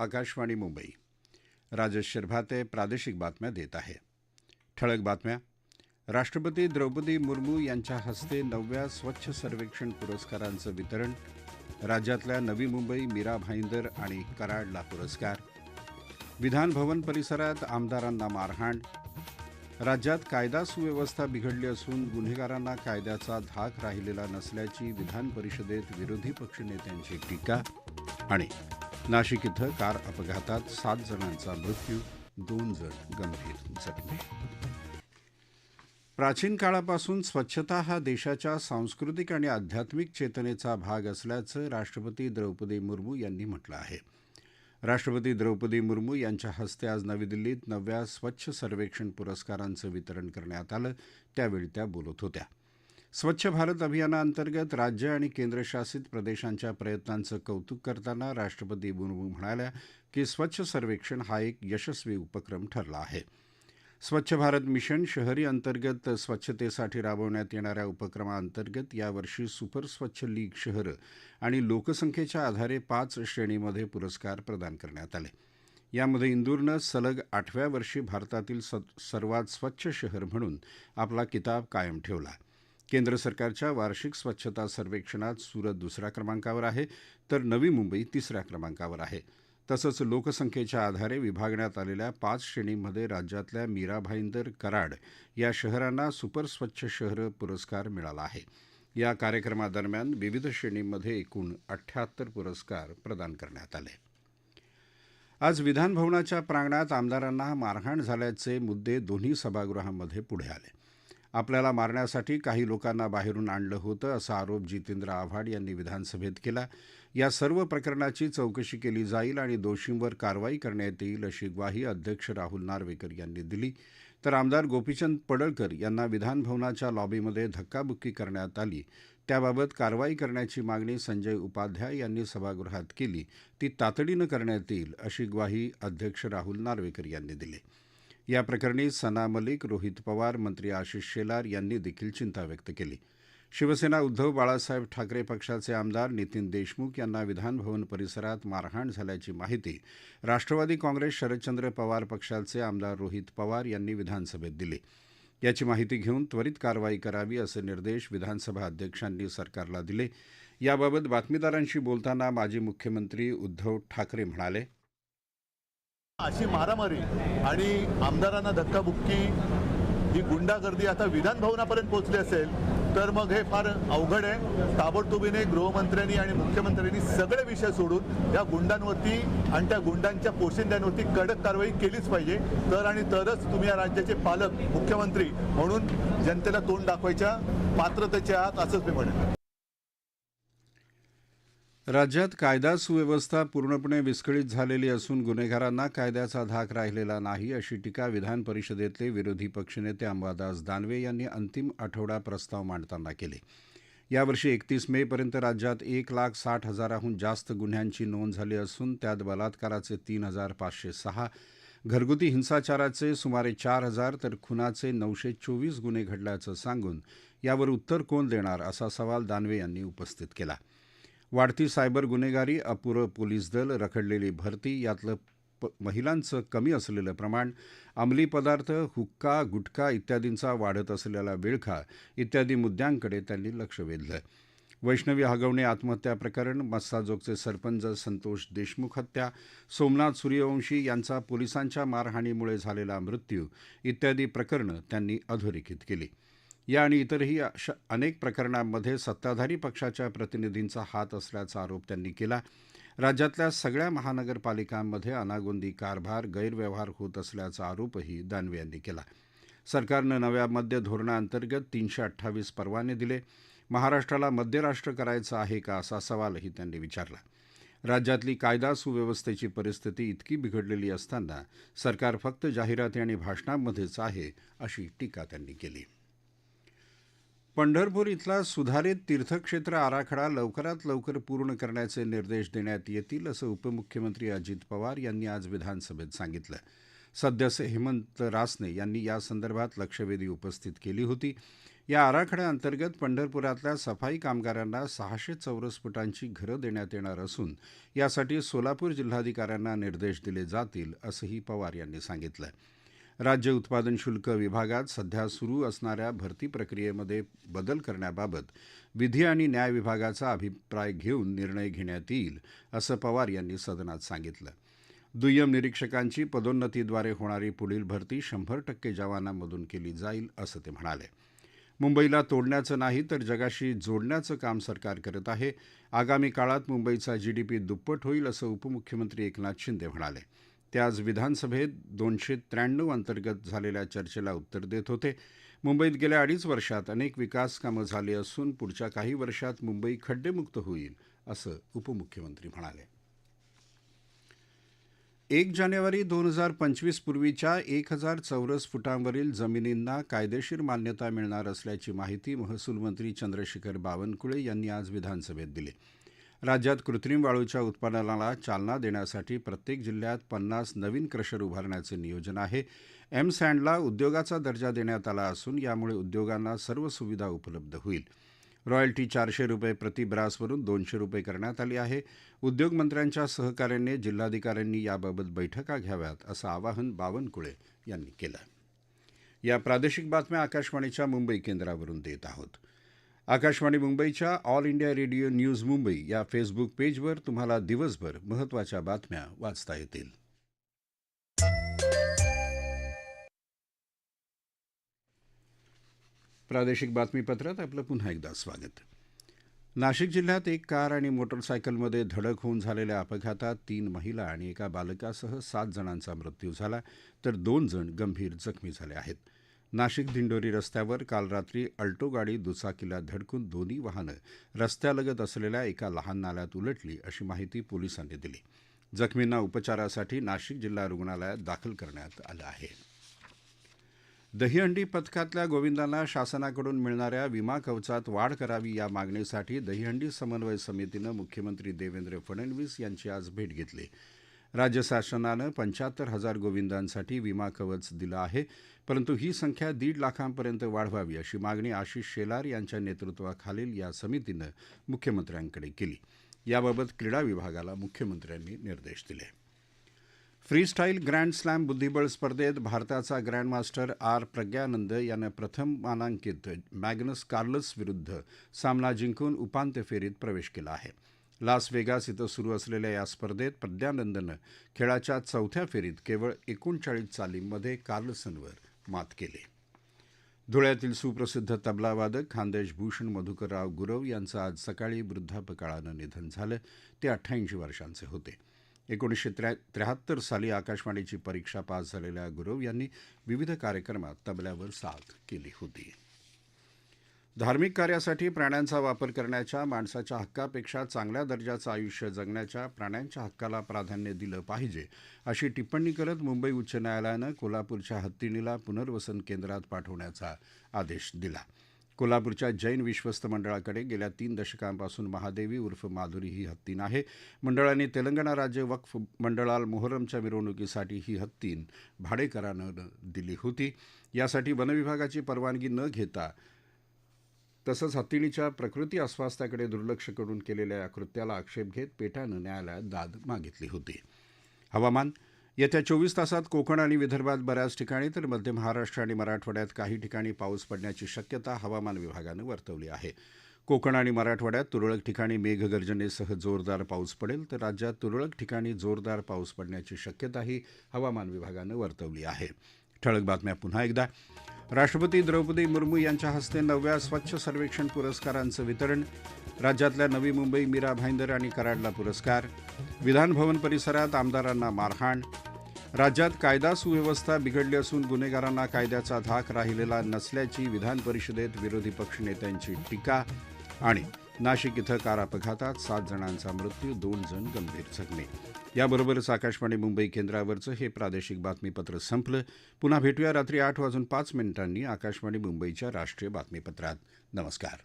आकाशवाणी मुंबई. राजेश शिरभाते प्रादेशिक बातम्या देत आहे. ठळक बातम्या. राष्ट्रपती द्रौपदी मुर्मू यांच्या हस्ते नवव्या स्वच्छ सर्वेक्षण पुरस्कारांचं वितरण. राज्यातल्या नवी मुंबई मीरा भाईंदर आणि कराडला पुरस्कार. विधान भवन परिसरात आमदारांना मारहाण. राज्यात कायदा सुव्यवस्था बिघडली असून गुन्हेगारांना कायद्याचा धाक राहिलेला नसल्याची विधान परिषदेत विरोधी पक्षनेत्यांची टीका आणि नाशिक इथं कार अपघातात सात जणांचा मृत्यू दोन जण गंभीर जखमी. प्राचीन काळापासून स्वच्छता हा देशाच्या सांस्कृतिक आणि आध्यात्मिक चेतनेचा भाग असल्याचं राष्ट्रपती द्रौपदी मुर्मू यांनी म्हटलं आहे. राष्ट्रपती द्रौपदी मुर्मू यांच्या हस्ते आज नवी दिल्लीत नवव्या स्वच्छ सर्वेक्षण पुरस्कारांचं वितरण करण्यात आलं. त्यावेळी त्या बोलत होत्या. स्वच्छ भारत अभियानाअंतर्गत राज्य आणि केंद्रशासित प्रदेशांच्या प्रयत्नांचं कौतुक करताना राष्ट्रपती मुर्मू म्हणाल्या की स्वच्छ सर्वेक्षण हा एक यशस्वी उपक्रम ठरला आहे. स्वच्छ भारत मिशन शहरी अंतर्गत स्वच्छतेसाठी राबवण्यात येणाऱ्या उपक्रमाअंतर्गत यावर्षी सुपर स्वच्छ लीग शहरं आणि लोकसंख्येच्या आधारे पाच श्रेणीमध्ये पुरस्कार प्रदान करण्यात आले. यामध्ये इंदूरनं सलग आठव्या वर्षी भारतातील सर्वात स्वच्छ शहर म्हणून आपला किताब कायम ठेवला. केंद्र सरकारच्या वार्षिक स्वच्छता सर्वेक्षणात सुरत दुसऱ्या क्रमांकावर आहे तर नवी मुंबई तिसऱ्या क्रमांकावर आहे. तसंच लोकसंख्येच्या आधारे विभागण्यात आलेल्या पाच श्रेणींमध्ये राज्यातल्या मीरा भाईंदर कराड या शहरांना सुपर स्वच्छ शहर पुरस्कार मिळाला आहे. या कार्यक्रमादरम्यान विविध श्रेणींमध्ये एकूण अठ्ठ्याहत्तर पुरस्कार प्रदान करण्यात आले. आज विधानभवनाच्या प्रांगणात आमदारांना मारहाण झाल्याचे मुद्दे दोन्ही सभागृहांमध्ये पुढे आले. आपल्याला मारण्यासाठी काही लोकांना बाहेरून आणलं होतं असा आरोप जितेंद्र आव्हाड यांनी विधानसभेत केला. या सर्व प्रकरणाची चौकशी केली जाईल आणि दोषींवर कारवाई करण्यात येईल अशी ग्वाही अध्यक्ष राहुल नार्वेकर यांनी दिली. तर आमदार गोपीचंद पडळकर यांना विधानभवनाच्या लॉबीमध्ये धक्काबुक्की करण्यात आली. त्याबाबत कारवाई करण्याची मागणी संजय उपाध्याय यांनी सभागृहात केली. ती तातडीनं करण्यात येईल अशी ग्वाही अध्यक्ष राहुल नार्वेकर यांनी दिली. या प्रकरणी सना मलिक रोहित पवार मंत्री आशिष शेलार यांनी देखील चिंता व्यक्त केली. शिवसेना उद्धव बाळासाहेब ठाकरे पक्षाचे आमदार नितीन देशमुख यांना विधानभवन परिसरात मारहाण झाल्याची माहिती राष्ट्रवादी काँग्रेस शरदचंद्र पवार पक्षाचे आमदार रोहित पवार यांनी विधानसभेत दिली. याची माहिती घेऊन त्वरित कारवाई करावी असे निर्देश विधानसभा अध्यक्षांनी सरकारला दिले. याबाबत बातमीदारांशी बोलताना माजी मुख्यमंत्री उद्धव ठाकरे म्हणाले अशी मारामारी आणि आमदारांना धक्काबुक्की ही गुंडागर्दी आता विधान भवनापर्यंत पोहोचली असेल तर मग हे फार अवघड आहे. ताबडतोबीने गृहमंत्र्यांनी आणि मुख्यमंत्र्यांनी सगळे विषय सोडून या गुंडांवरती आणि त्या गुंडांच्या पोशिंद्यांवरती कडक कारवाई केलीच पाहिजे. तर आणि तरच तुम्ही या राज्याचे पालक मुख्यमंत्री म्हणून जनतेला तोंड दाखवायच्या पात्रतेच्या आहात असंच मी म्हणेन. राज्यात कायदा सुव्यवस्था पूर्णपणे विस्कळीत झालेली असून गुन्हेगारांना कायद्याचा धाक राहिलेला नाही अशी टीका विधान परिषदेतले विरोधी पक्षनेते अंबादास दानवे यांनी अंतिम आठवडा प्रस्ताव मांडताना केले. यावर्षी एकतीस मे पर्यंत राज्यात एक लाख साठ हजाराहून जास्त गुन्ह्यांची नोंद झाली असून त्यात बलात्काराचे तीन हजार पाचशे सहा घरगुती हिंसाचाराचे सुमारे चार हजार तर खुनाचे नऊशे चोवीस गुन्हे घडल्याचं सांगून यावर उत्तर कोण देणार असा सवाल दानवे यांनी उपस्थित केला. वाढती सायबर गुन्हेगारी अपुरं पोलीस दल रखडलेली भरती यातलं प महिलांचं कमी असलेलं प्रमाण अंमली पदार्थ हुक्का गुटखा इत्यादींचा वाढत असलेला विळखा इत्यादी मुद्द्यांकडे त्यांनी लक्ष वेधलं. वैष्णवी हगवणे आत्महत्या प्रकरण मस्साजोगचे सरपंच संतोष देशमुख हत्या सोमनाथ सूर्यवंशी यांचा पोलिसांच्या मारहाणीमुळे झालेला मृत्यू इत्यादी प्रकरणं त्यांनी अधोरेखित केली. या आणि इतरही अशा अनेक प्रकरणांमध्ये सत्ताधारी पक्षाच्या प्रतिनिधींचा हात असल्याचा आरोप त्यांनी केला. राज्यातल्या सगळ्या महानगरपालिकांमध्ये अनागोंदी कारभार गैरव्यवहार होत असल्याचा आरोपही दानवे यांनी केला. सरकारनं नव्या मद्य धोरणाअंतर्गत तीनशे अठ्ठावीस परवाने दिले. महाराष्ट्राला मद्यराष्ट्र करायचं आहे का असा सवालही त्यांनी विचारला. राज्यातली कायदा सुव्यवस्थेची परिस्थिती इतकी बिघडलेली असताना सरकार फक्त जाहिराती आणि भाषणांमध्येच आहे अशी टीका त्यांनी केली. पंढरपूर इथला सुधारित तीर्थक्षेत्र आराखडा लवकरात लवकर पूर्ण करण्याचे निर्देश देण्यात येतील असं उपमुख्यमंत्री अजित पवार यांनी आज विधानसभेत सांगितलं. सदस्य हेमंत रासने यांनी यासंदर्भात लक्षवेधी उपस्थित केली होती. या आराखड्याअंतर्गत पंढरपुरातल्या सफाई कामगारांना सहाशे चौरस फुटांची घरं देण्यात येणार असून यासाठी सोलापूर जिल्हाधिकाऱ्यांना निर्देश दिले जातील असंही पवार यांनी सांगितलं. राज्य उत्पादन शुल्क विभागात सध्या सुरू असणाऱ्या भरती प्रक्रियेमध्ये बदल करण्याबाबत विधी आणि न्याय विभागाचा अभिप्राय घेऊन निर्णय घेण्यात येईल असं पवार यांनी सदनात सांगितलं. दुय्यम निरीक्षकांची पदोन्नतीद्वारे होणारी पुढील भरती शंभर टक्के जवानांमधून केली जाईल असं ते म्हणाले. मुंबईला तोडण्याचं नाही तर जगाशी जोडण्याचं काम सरकार करत आहे. आगामी काळात मुंबईचा जीडीपी दुप्पट होईल असं उपमुख्यमंत्री एकनाथ शिंदे म्हणाले. ते आज विधानसभेत दोनशे त्र्याण्णव अंतर्गत झालेल्या चर्चेला उत्तर देत होते. मुंबईत गेल्या अडीच वर्षात अनेक विकास कामं झाली असून पुढच्या काही वर्षात मुंबई खड्डेमुक्त होईल असं उपमुख्यमंत्री म्हणाले. एक जानेवारी दोन हजार पंचवीस पूर्वीच्या एक हजार चौरस फुटांवरील जमिनींना कायदेशीर मान्यता मिळणार असल्याची माहिती महसूल मंत्री चंद्रशेखर बावनकुळे यांनी आज विधानसभेत दिली. राज्यात कृत्रिम वाळूच्या उत्पादनाला चालना देण्यासाठी प्रत्येक जिल्ह्यात पन्नास नवीन क्रशर उभारण्याचं नियोजन आहे. एम सँडला उद्योगाचा दर्जा देण्यात आला असून यामुळे उद्योगांना सर्व सुविधा उपलब्ध होईल. रॉयल्टी चारशे रुपये प्रति ब्रासवरून दोनशे रुपये करण्यात आली आहे. उद्योगमंत्र्यांच्या सहकार्याने जिल्हाधिकाऱ्यांनी याबाबत बैठका घ्याव्यात असं आवाहन बावनकुळे यांनी केलं. या प्रादेशिक बातम्या आकाशवाणीच्या मुंबई केंद्रावरून देत आहोत. आकाशवाणी मुंबईच्या all India radio news Mumbai या फेसबुक पेजवर तुम्हाला दिवसभर महत्त्वाच्या बातम्या वाचता येतील. प्रादेशिक बातमीपत्रात आपलं पुन्हा एकदा स्वागत. नाशिक जिल्ह्यात एक कार आणि मोटरसायकलमध्ये धडक होऊन झालेल्या अपघातात तीन महिला आणि एका बालकासह सात जणांचा मृत्यू झाला तर दोन जण गंभीर जखमी झाले आहेत. नाशिक दिंडोरी रस्त्यावर काल रात्री अल्टो गाडी दुचाकीला धडकून दोन्ही वाहनं रस्त्यालगत असलेल्या एका लहान नाल्यात उलटली अशी माहिती पोलिसांनी दिली. जखमींना उपचारासाठी नाशिक जिल्हा रुग्णालयात दाखल करण्यात आलं आहे. दहीहंडी पथकातल्या गोविंदांना शासनाकडून मिळणाऱ्या विमा कवचात वाढ करावी या मागणीसाठी दहीहंडी समन्वय समितीनं मुख्यमंत्री देवेंद्र फडणवीस यांची आज भेट घेतली. राज्य शासनानं पंच्याहत्तर हजार गोविंदांसाठी विमा कवच दिलं आहे. परंतु ही संख्या दीड लाखांपर्यंत वाढवावी अशी मागणी आशिष शेलार यांच्या नेतृत्वाखालील या समितीनं मुख्यमंत्र्यांकडे केली. याबाबत क्रीडा विभागाला मुख्यमंत्र्यांनी निर्देश दिले. फ्री स्टाईल ग्रँड स्लॅम बुद्धिबळ स्पर्धेत भारताचा ग्रँडमास्टर आर. प्रज्ञानंद यानं प्रथम मानांकित मॅग्नस कार्लस विरुद्ध सामना जिंकून उपांत्य फेरीत प्रवेश केला आहे. लास वेगास इथं सुरू असलेल्या या स्पर्धेत प्रज्ञानंदनं खेळाच्या चौथ्या फेरीत केवळ एकोणचाळीस चालींमध्ये कार्लसनवर मात केली. धुळ्यातील सुप्रसिद्ध तबलावादक खानदेश भूषण मधुकरराव गुरव यांचं आज सकाळी वृद्धापकाळानं निधन झालं. ते अठ्ठ्याऐंशी वर्षांचे होते. एकोणीसशे त्र्या त्र्याहत्तर साली आकाशवाणीची परीक्षा पास झालेल्या गुरव यांनी विविध कार्यक्रमात तबल्यावर साथ केली होती. धार्मिक कार्यासाठी प्राण्यांचा वापर करण्याच्या माणसाच्या हक्कापेक्षा चांगल्या दर्जाचं आयुष्य जगण्याच्या प्राण्यांच्या हक्काला प्राधान्य दिलं पाहिजे अशी टिप्पणी करत मुंबई उच्च न्यायालयानं कोल्हापूरच्या हत्तीणीला पुनर्वसन केंद्रात पाठवण्याचा आदेश दिला. कोल्हापूरच्या जैन विश्वस्त मंडळाकडे गेल्या तीन दशकांपासून महादेवी उर्फ माधुरी ही हत्तीन आहे मंडळाने तेलंगणा राज्य वक्फ मंडळाल मोहरमच्या मिरवणुकीसाठी ही हत्तीन भाडेकरानं दिली होती. यासाठी वनविभागाची परवानगी न घेता तसंच हत्तीणीच्या प्रकृती अस्वास्थ्याकडे दुर्लक्ष करून केलेल्या या कृत्याला आक्षेप घेत पेटानं न्यायालयात दाद मागितली होती. हवामान येत्या चोवीस तासात कोकण आणि विदर्भात बऱ्याच ठिकाणी तर मध्य महाराष्ट्र आणि मराठवाड्यात काही ठिकाणी पाऊस पडण्याची शक्यता हवामान विभागानं वर्तवली आहे. कोकण आणि मराठवाड्यात तुरळक ठिकाणी मेघगर्जनेसह जोरदार पाऊस पडेल तर राज्यात तुरळक ठिकाणी जोरदार पाऊस पडण्याची शक्यताही हवामान विभागानं वर्तवली आहे. ठळक बातम्या पुन्हा एकदा. राष्ट्रपती द्रौपदी मुर्मू यांच्या हस्ते नवव्या स्वच्छ सर्वेक्षण पुरस्कारांचं वितरण राज्यातल्या नवी मुंबई मीरा भाईंदर आणि कराडला पुरस्कार विधानभवन परिसरात आमदारांना मारहाण राज्यात कायदा सुव्यवस्था बिघडली असून गुन्हेगारांना कायद्याचा धाक राहिलेला नसल्याची विधान परिषदेत विरोधी पक्षनेत्यांची टीका आणि नाशिक इथं कार अपघातात सात जणांचा मृत्यू दोन जण गंभीर जखमी. याबरोबरच आकाशवाणी मुंबई केंद्रावरचं हे प्रादेशिक बातमीपत्र संपलं. पुन्हा भेटूया रात्री आठ वाजून पाच मिनिटांनी आकाशवाणी मुंबईच्या राष्ट्रीय बातमीपत्रात. नमस्कार.